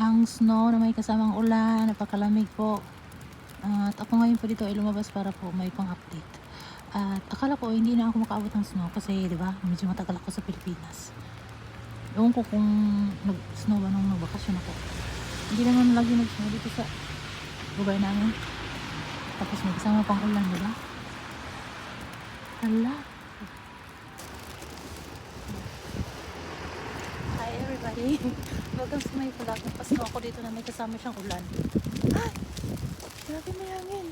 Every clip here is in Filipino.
ang snow na may kasamang ulan, napakalamig po. At ako ngayon po dito ay lumabas para po may pang-update. At akala ko hindi na ako makaabot ng snow kasi di ba medyo matagal ako sa Pilipinas. Ewan ko kung nag-snow ba nung nagbakasyon ako. Hindi naman lagi nag-snow dito sa lugar namin. Tapos may kasama pang ulan, di ba? Hala. Everybody. Welcome to my vlog. Pasko ako dito na may kasama siyang ulan. Ay! Grabe may hangin.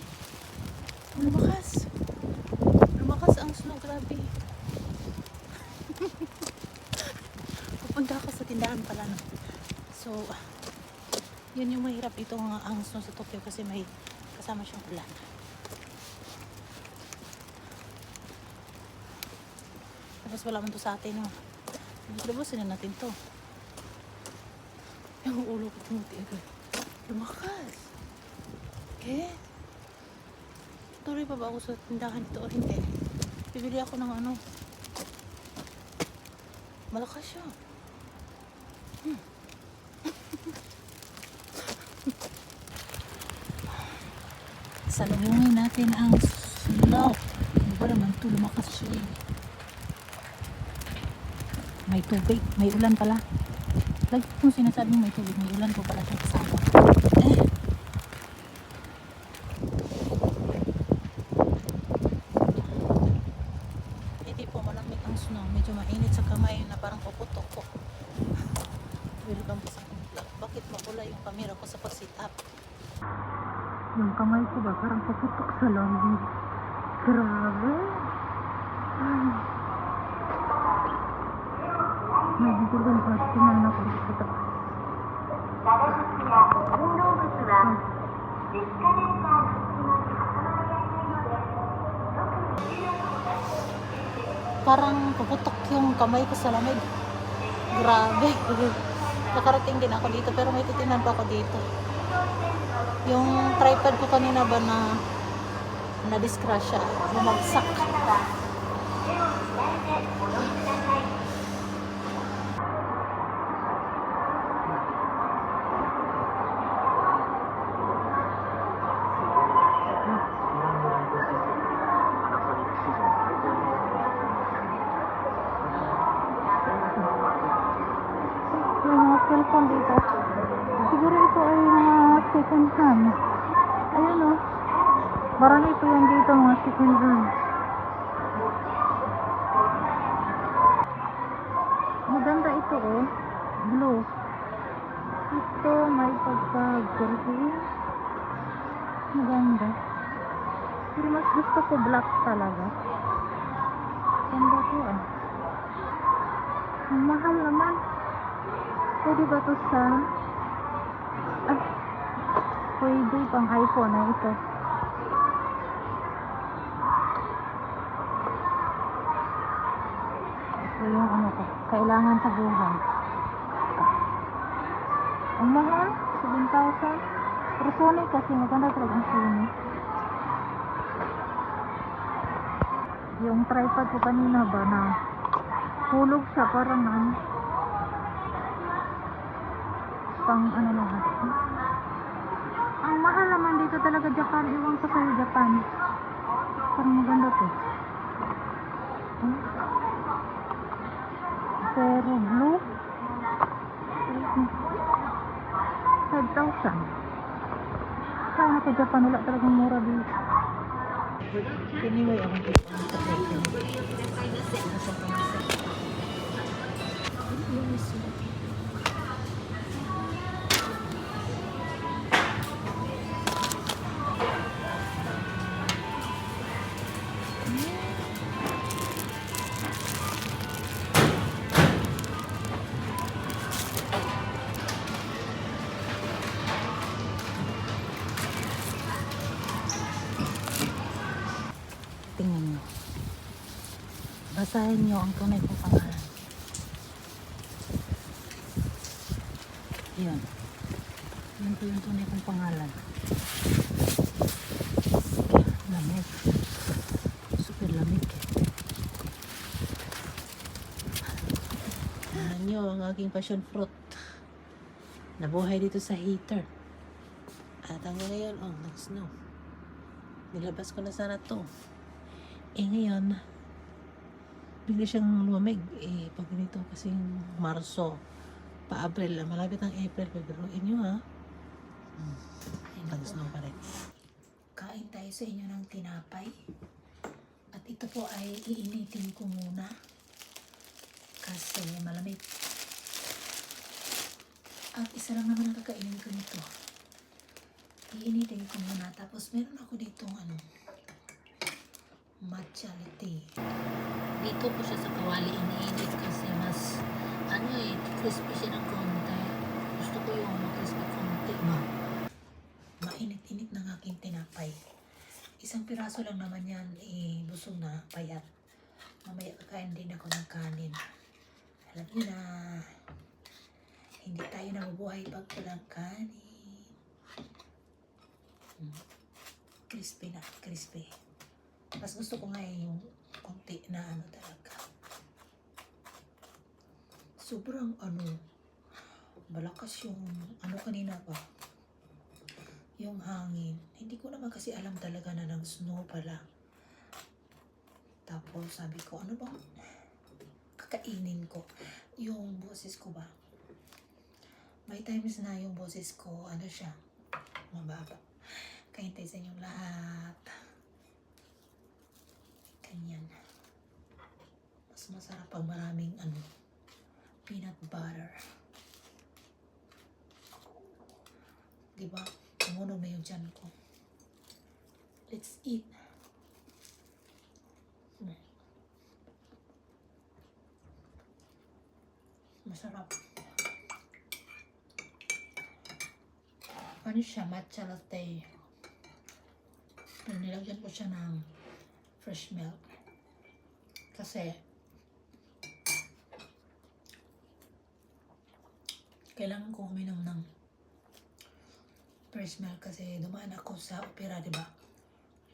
Lumakas. Lumakas ang snow. Grabe. Pupunta ako sa tindahan pala. No? So, yun yung mahirap dito ang, ang snow sa Tokyo kasi may kasama siyang ulan. Tapos wala man to sa atin, no? Lubusin na natin to. Yung ulo ko tumuti agad. Lumakas. Okay? Tuloy pa ba ako sa tindahan dito o hindi? Bibili ako ng ano. Malakas siya. Hmm. Salubungin natin ang snow. Ano ba naman ito? Lumakas siya eh. May tubig. May ulan pala. Lagi kong sinasabi may tubig. May ulan po pala siya kasama. Eh. Hindi po malamig ang snow. Medyo mainit sa kamay na parang puputok po. Welcome po sa vlog. Bakit makula yung camera ko sa pag-sit up? Yung kamay ko ba parang puputok sa lamig. Grabe. Ay. मैं भी पूर्व विभाग में ना कर सकता Parang puputok yung kamay ko sa lamig. Grabe. Nakarating din ako dito pero may titinan pa ako dito. Yung tripod ko kanina ba na na-discrush siya. Bumagsak. Siguro ito ay mga second hand. Ayun o. Marami ito yan dito mga second hand. Maganda ito oh. Blue. Ito may pagka-green. Maganda. Pero mas gusto ko black talaga. Ganda to ah. Mahal naman. Pwede ba to sa... Ah, pwede pang iPhone na ito. Ito yung ano ko, kailangan sa buhay. Ang mahal, 7,000. Pero Sony kasi maganda talaga ang Sony. Yung tripod ko kanina ba na hulog siya parang ano pang ano natin. Ang mahal naman dito talaga Japan. Iwan ko sa'yo Japan. Parang maganda to. Pero blue. 5,000. Kaya na ko Japan. Wala talagang mura dito. Anyway, ako dito. Tingnan nyo. Basahin nyo ang tunay kong pangalan. Yun. Yun po yung tunay kong pangalan. Lamig. Super lamig. Tingnan nyo ang aking passion fruit. nabuhay dito sa heater. At hanggang ngayon, oh, nag-snow. Nilabas ko na sana to. Eh ngayon, bigla siyang lumamig. Eh, pag ganito kasi Marso, pa-April, ah, malapit ang April, pagbiruin nyo ha. Hmm. Nag-snow pa rin. Kain tayo sa inyo ng tinapay. At ito po ay iinitin ko muna. Kasi malamig. At isa lang naman ang kakainin ko nito. Iinitin ko muna. Tapos meron ako ditong ano, matcha latte. Dito po siya sa kawali iniinit kasi mas ano eh, crispy siya ng konti. Gusto ko yung crispy konti ma. Mainit-init ng aking tinapay. Isang piraso lang naman yan, eh, busog na, payat. Mamaya kakain din ako ng kanin. Alam niyo na, hindi tayo nabubuhay pag walang kanin. Mm. Crispy na, crispy. Mas gusto ko nga eh, yung konti na ano talaga. Sobrang ano, malakas yung ano kanina ba? Yung hangin. Hindi ko naman kasi alam talaga na ng snow pala. Tapos sabi ko, ano bang kakainin ko? Yung boses ko ba? May times na yung boses ko, ano siya, mababa. Kahintay sa inyong lahat. Ganyan. Mas masarap pag maraming ano, peanut butter. Diba? Tumunog na yung tiyan ko. Let's eat. Hmm. Masarap. Ano siya? Matcha latte. Nilagyan ko siya ng fresh milk. Kasi kailangan ko uminom ng fresh milk kasi dumaan ako sa opera, di ba?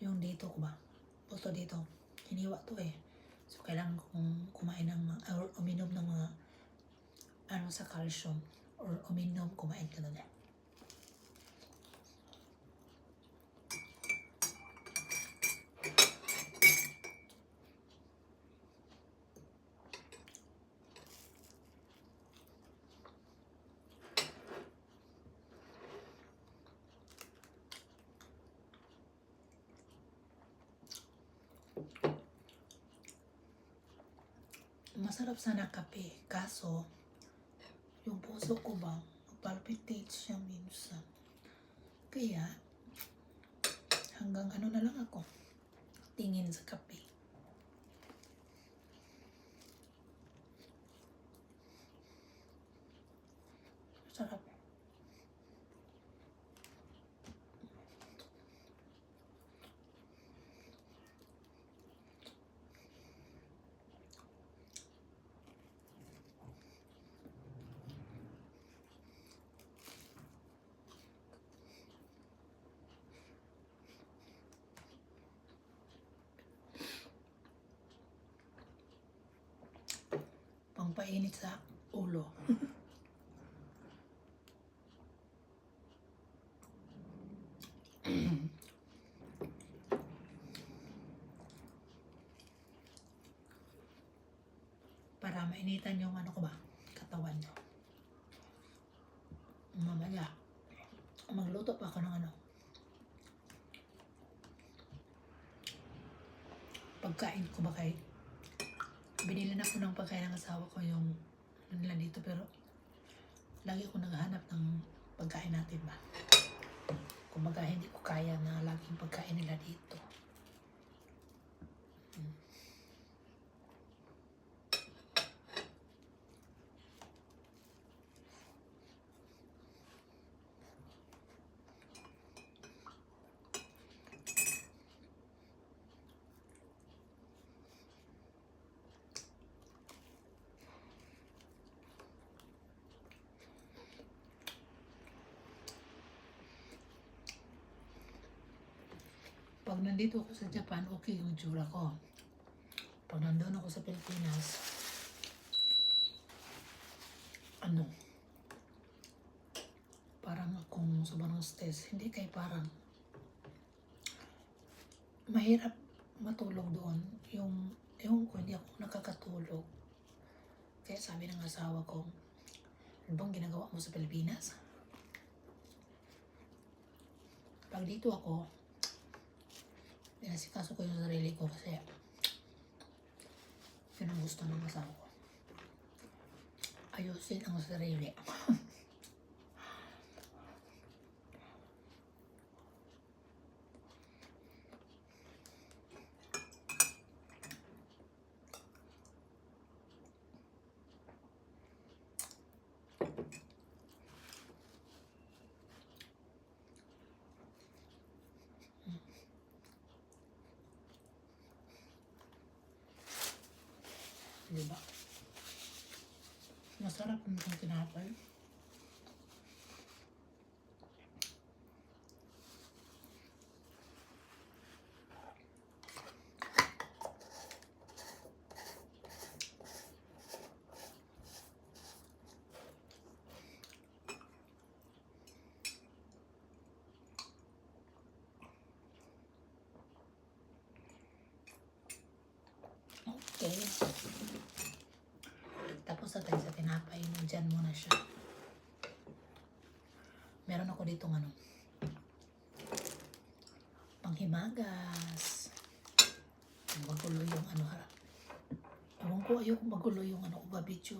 Yung dito ko ba? Puto dito. Hiniwa to eh. So, kailangan kong kumain ng or uminom ng mga ano sa calcium or uminom, kumain ka nun Masarap sana kape. Kaso, yung puso ko ba, palpitate siya minsan. Kaya, hanggang ano na lang ako, tingin sa kape. Sarap. Pampainit sa ulo. Para mainitan yung ano ko ba, katawan nyo. Mamaya, magluto pa ako ng ano. Pagkain ko ba kay binili na ko ng pagkain ng asawa ko yung ano nila dito pero lagi ako naghahanap ng pagkain natin ba? Kumbaga hindi ko kaya na laging pagkain nila dito Mm. Pag nandito ako sa Japan, okay yung tsura ko. Pag nandun ako sa Pilipinas, ano, akong sobrang stress. Hindi kay parang mahirap matulog doon. Yung, ewan ko, hindi ako nakakatulog. Kaya sabi ng asawa ko, ano bang ginagawa mo sa Pilipinas? Pag dito ako, pinasikaso ko yung sarili ko kasi yun ang gusto ng asawa ko. Ayusin ang sarili. Diba? Masarap ang itong tinapay. Okay. Tapos tinapay. Diyan muna siya. Meron ako dito ano. Panghimagas. Magulo yung ano harap. Ewan ko, ayoko magulo yung ano ko ba video.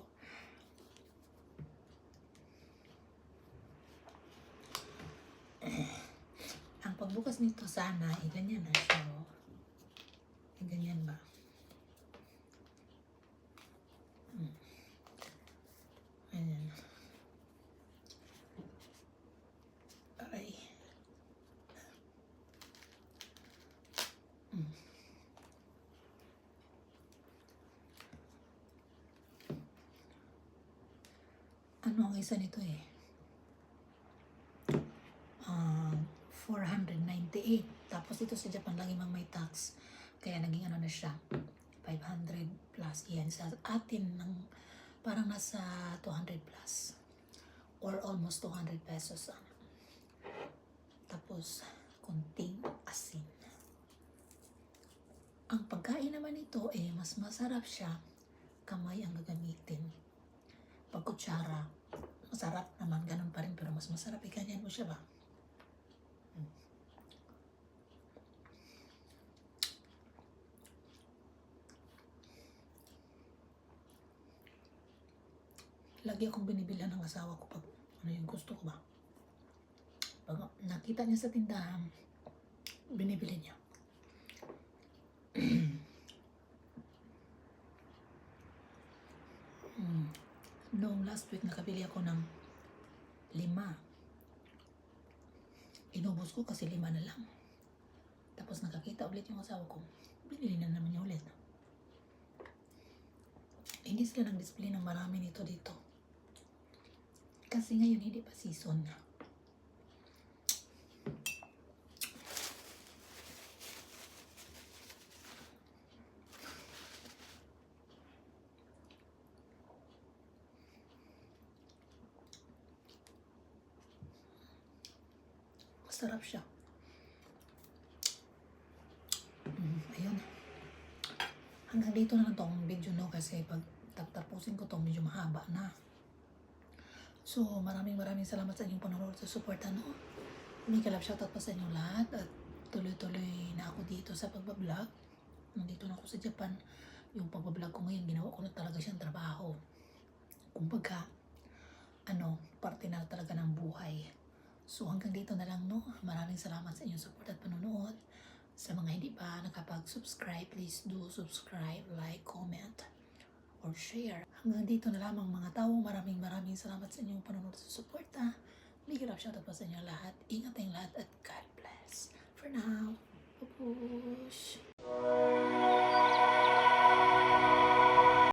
Ang pagbukas nito sana, eh, ganyan na siya. oh. Eh, ganyan ba? Ano ang isa nito eh? Um, 498. Tapos ito sa Japan lagi mang may tax. Kaya naging ano na siya. 500 plus yan. Sa atin ng parang nasa 200 plus or almost 200 pesos ano. tapos kunting asin ang pagkain naman ito eh mas masarap siya kamay ang gagamitin pag kutsara masarap naman ganun pa rin pero mas masarap ikanyan mo siya ba lagi akong binibilhan ng asawa ko pag ano yung gusto ko ba. Pag nakita niya sa tindahan, binibili niya. Week, nakabili ako ng lima. Inubos ko kasi lima na lang. Tapos nakakita ulit yung asawa ko. Binili na naman niya ulit. Hindi sila nag-display ng marami nito dito. Kasi ngayon hindi pa season na. Masarap siya. Mm, ayun. Hanggang dito na lang tong video no kasi pag taptapusin ko to medyo mahaba na. So, maraming maraming salamat sa inyong panonood sa suporta, no? May kalap shoutout pa sa inyo lahat at tuloy-tuloy na ako dito sa pagbablog. Nandito na ako sa Japan. Yung pagbablog ko ngayon, ginawa ko na talaga siyang trabaho. Kumbaga, ano, parte na talaga ng buhay. So, hanggang dito na lang, no? Maraming salamat sa inyong support at panonood. Sa mga hindi pa nakapag-subscribe, please do subscribe, like, comment, or share. Hanggang dito na lamang mga tao. Maraming maraming salamat sa inyong panonood sa suporta. Big love shoutout po sa inyo lahat. Ingat tayong lahat at God bless. For now, pupush.